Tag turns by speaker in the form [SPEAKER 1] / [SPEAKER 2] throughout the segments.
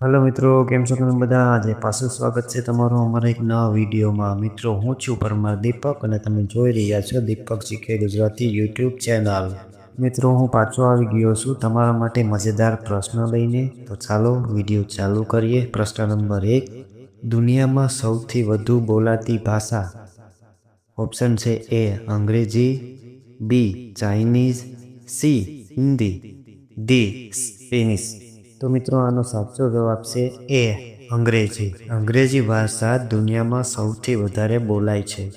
[SPEAKER 1] Hello મિત્રો, કેમ છો તમે બધા? આજે પાછું સ્વાગત છે તમારું અમારા એક નવા વિડીયોમાં. મિત્રો, હું છું પરમાર દીપક અને તમે જોઈ રહ્યા છો દીપક શીખે ગુજરાતી યુટ્યુબ ચેનલ. મિત્રો, હું પાછો આવી ગયો છું તમારા માટે મજેદાર પ્રશ્ન લઈને. તો ચાલો, વીડિયો ચાલુ કરીએ. પ્રશ્ન નંબર એક, દુનિયામાં સૌથી વધુ બોલાતી ભાષા? ઓપ્શન છે એ, અંગ્રેજી, A, Chinese, C, Hindi, D, Spanish. તો મિત્રો, આનો સાચો જવાબ છે એ અંગ્રેજી. અંગ્રેજી ભાષા દુનિયામાં સૌથી વધારે બોલાય છે.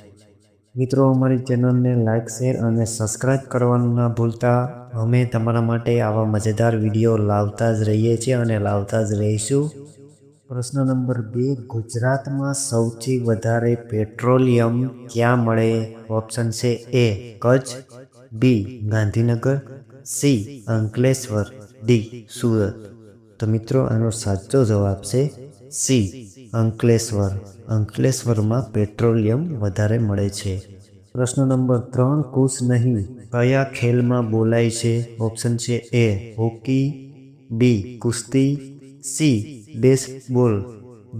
[SPEAKER 1] મિત્રો, અમારી ચેનલને લાઇક શેર અને સબસ્ક્રાઈબ કરવાનું ના ભૂલતા. અમે તમારા માટે આવા મજેદાર વીડિયો લાવતા જ રહીએ છીએ અને લાવતા જ રહીશું. પ્રશ્ન નંબર બે, ગુજરાતમાં સૌથી વધારે પેટ્રોલિયમ ક્યાં મળે? ઓપ્શન છે A, Kutch, B, Gandhinagar, C, Ankleshwar, D, Surat. તો મિત્રો, આનો સાચો જવાબ છે સી અંકલેશ્વર. અંકલેશ્વરમાં પેટ્રોલિયમ વધારે મળે છે. પ્રશ્ન નંબર ત્રણ કુશ નહીં. કયા ખેલમાં બોલાય છે? ઓપ્શન છે એ હોકી બી કુસ્તી સી બેસબોલ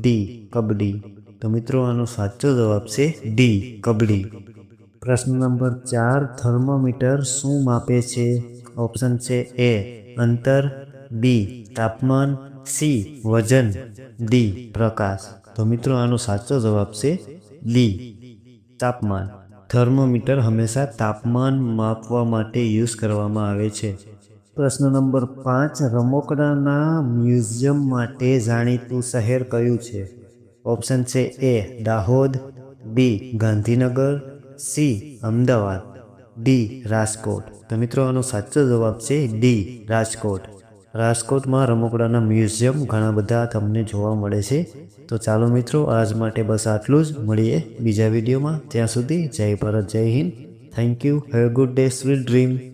[SPEAKER 1] ડી કબડ્ડી. તો મિત્રો, આનો સાચો જવાબ છે ડી કબડ્ડી. પ્રશ્ન નંબર ચાર, થર્મોમીટર શું માપે છે? ઓપ્શન છે એ અંતર બી તાપમાન સી, વજન ડી, પ્રકાશ. તો મિત્રો, આનો સાચો જવાબ છે ડી, તાપમાન. થર્મોમીટર હંમેશા તાપમાન માપવા માટે યુઝ કરવામાં આવે છે. પ્રશ્ન નંબર પાંચ, રમકડાના મ્યુઝિયમ માટે જાણીતું શહેર કયું છે? ઓપ્શન છે A, Dahod, B, Gandhinagar, C, Ahmedabad, D, Rajkot. તો મિત્રો, આનો સાચો જવાબ છે ડી, રાજકોટ. રાજકોટમાં રમકડાના મ્યુઝિયમ ઘણા બધા તમને જોવા મળે છે. તો ચાલો મિત્રો, આજ માટે બસ આટલું જ. મળીએ બીજા વિડીયોમાં. ત્યાં સુધી જય ભારત, જય Hind. Thank you have good day sweet dream